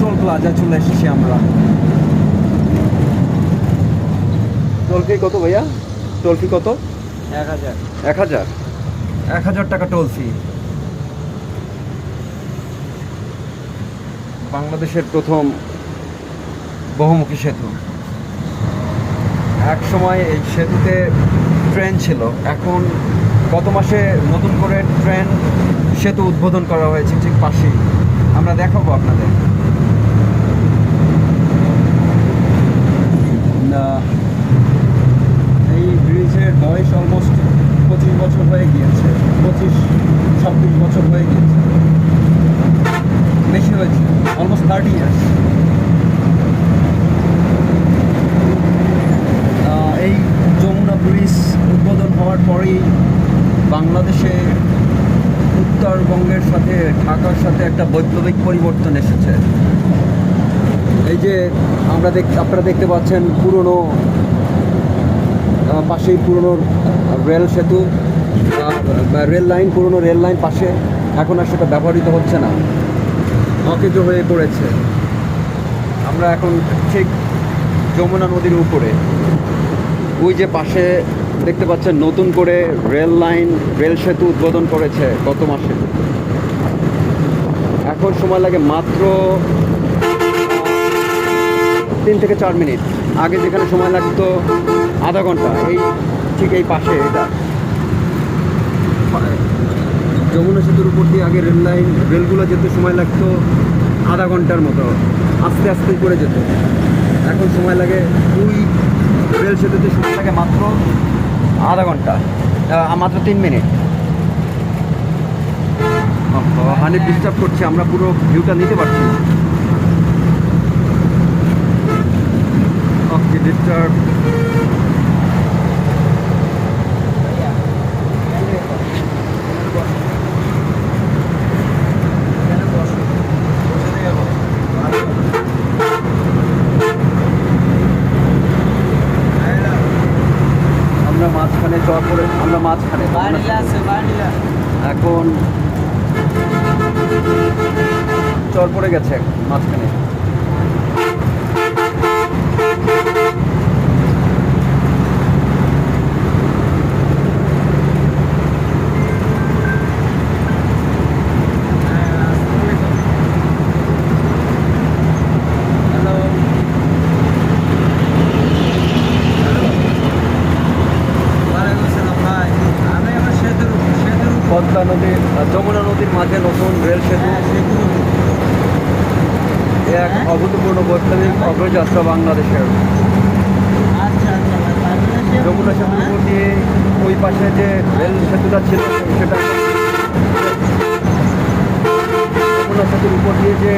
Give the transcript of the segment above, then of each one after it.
Plaza চলে এসেছি আমরা। টোল ফি কত ভাইয়া? টোল ফি কত? এক হাজার। এক হাজার? এক হাজার টাকা টোল ফি বাংলাদেশের প্রথম বহুমুখী সেতু। এক সময় এই সেতুতে ট্রেন ছিল। এখন গত মাসে নতুন করে ট্রেন সেতু উদ্বোধন করা হয়েছে ঠিক পাশেই। আমরা দেখাবো আপনাদের। এই ব্রিজের বয়স অলমোস্ট পঁচিশ বছর হয়ে গিয়েছে, পঁচিশ, ছাব্বিশ বছর হয়ে গিয়েছে। বেশি হয়েছে অলমোস্ট থার্টি ইয়ার্স এই যমুনা ব্রিজ উদ্বোধন হওয়ার পরেই বাংলাদেশে উত্তরবঙ্গের সাথে, ঢাকার সাথে একটা বৈপ্লবিক পরিবর্তন এসেছে। যে আমরা দেখ, আপনারা দেখতে পাচ্ছেন পুরনো পাশেই পুরনো রেল সেতু রেল লাইন, পুরনো রেল লাইন পাশে। এখন আর সেটা ব্যবহৃত হচ্ছে না। অকেজো হয়ে পড়েছে। আমরা এখন ঠিক যমুনা নদীর উপরে। ওই যে পাশে দেখতে পাচ্ছেন নতুন করে রেল লাইন, রেল সেতু উদ্বোধন করেছে গত মাসে। এখন সময় লাগে মাত্র তিন থেকে চার মিনিট। আগে যেখানে সময় লাগতো আধা ঘণ্টা, এই ঠিক এই পাশে এটা। যমুনা সেতুর উপর দিয়ে আগে রেল লাইন, রেলগুলো যেতে সময় লাগতো আধা ঘণ্টার মতো, আস্তে আস্তে করে যেত। এখন সময় লাগে দুই রেল সেতুতে সময় লাগে মাত্র আধা ঘণ্টা মাত্র তিন মিনিট। হানি ডিস্টার্ব করছে, আমরা পুরো ভিউটা নিতে পারছি না। ডিস্টার্ব। আমরা মাঝখানে চর করে আমরা মাঝখানে এখন চর পড়ে গেছে মাঝখানে। পদ্মা নদীর যমুনা নদীর মাঝে নতুন রেল সেতু। হ্যাঁ, এক হ্যাঁ? অভূতপূর্ণ বৈপ্লবিক অগ্রযাত্রা বাংলাদেশের। আচ্ছা আচ্ছা বাংলাদেশে যমুনা সেতুর উপর দিয়ে ওই পাশে যে রেল সেতুটা ছিল সেটা যমুনা সেতুর উপর দিয়ে যে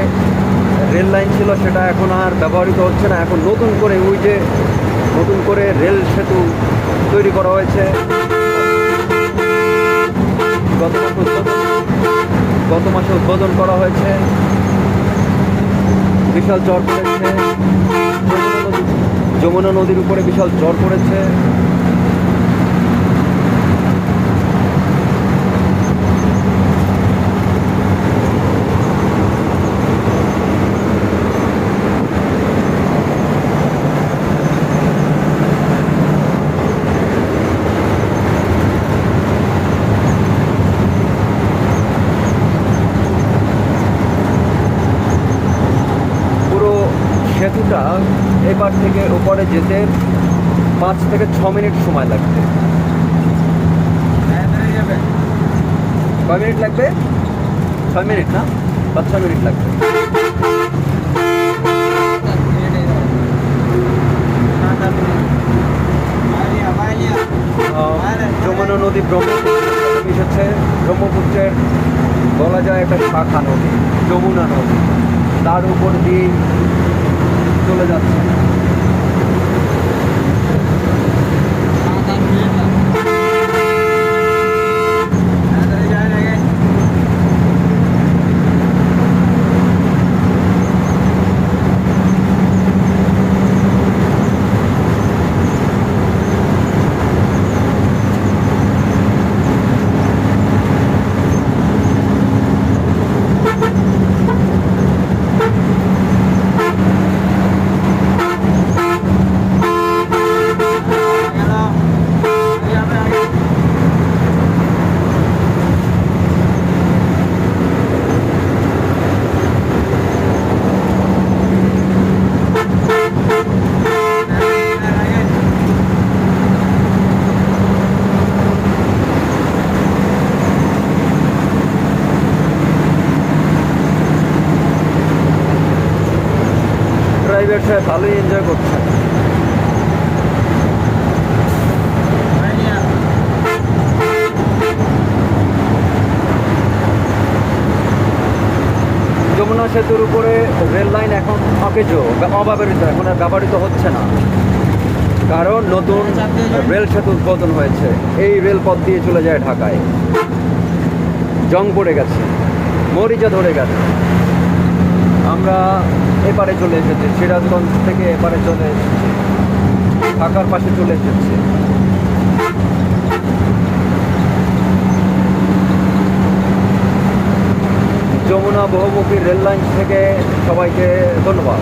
রেল লাইন ছিল সেটা এখন আর ব্যবহৃত হচ্ছে না। এখন নতুন করে ওই যে নতুন করে রেল সেতু তৈরি করা হয়েছে। গত মাসে গত মাসে উদ্বোধন করা হয়েছে। বিশাল জ্বর পড়েছে। যমুনা নদীর উপরে বিশাল জ্বর পড়েছে পুরো সেতুটা এবার থেকে ওপরে যেতে পাঁচ থেকে ছ মিনিট সময় লাগবে। কয় মিনিট লাগবে? ছয় মিনিট না? পাঁচ, ছয় মিনিট লাগবে। যমুনা নদী ব্রহ্মপুত্রের সাথে মিশেছে। ব্রহ্মপুত্রের বলা যায় একটা শাখা নদী, যমুনা নদী। তার উপর দিয়ে চলে যাচ্ছে। ভালোই এনজয় ভাইয়া, যমুনা সেতুর উপরে রেল লাইন এখন অকেজ অব্যবহৃত এখন আর ব্যবহৃত হচ্ছে না। কারণ নতুন রেল সেতু উদ্বোধন হয়েছে। এই রেলপথ দিয়ে চলে যায় ঢাকায়। জং পড়ে গেছে মরিচা ধরে গেছে। আমরা এপারে চলে এসেছে, সিরাজগঞ্জ থেকে এপারে চলে এসেছে, ঢাকার পাশে চলে এসেছে। যমুনা, বহুমুখী রেল লাইন থেকে সবাইকে ধন্যবাদ।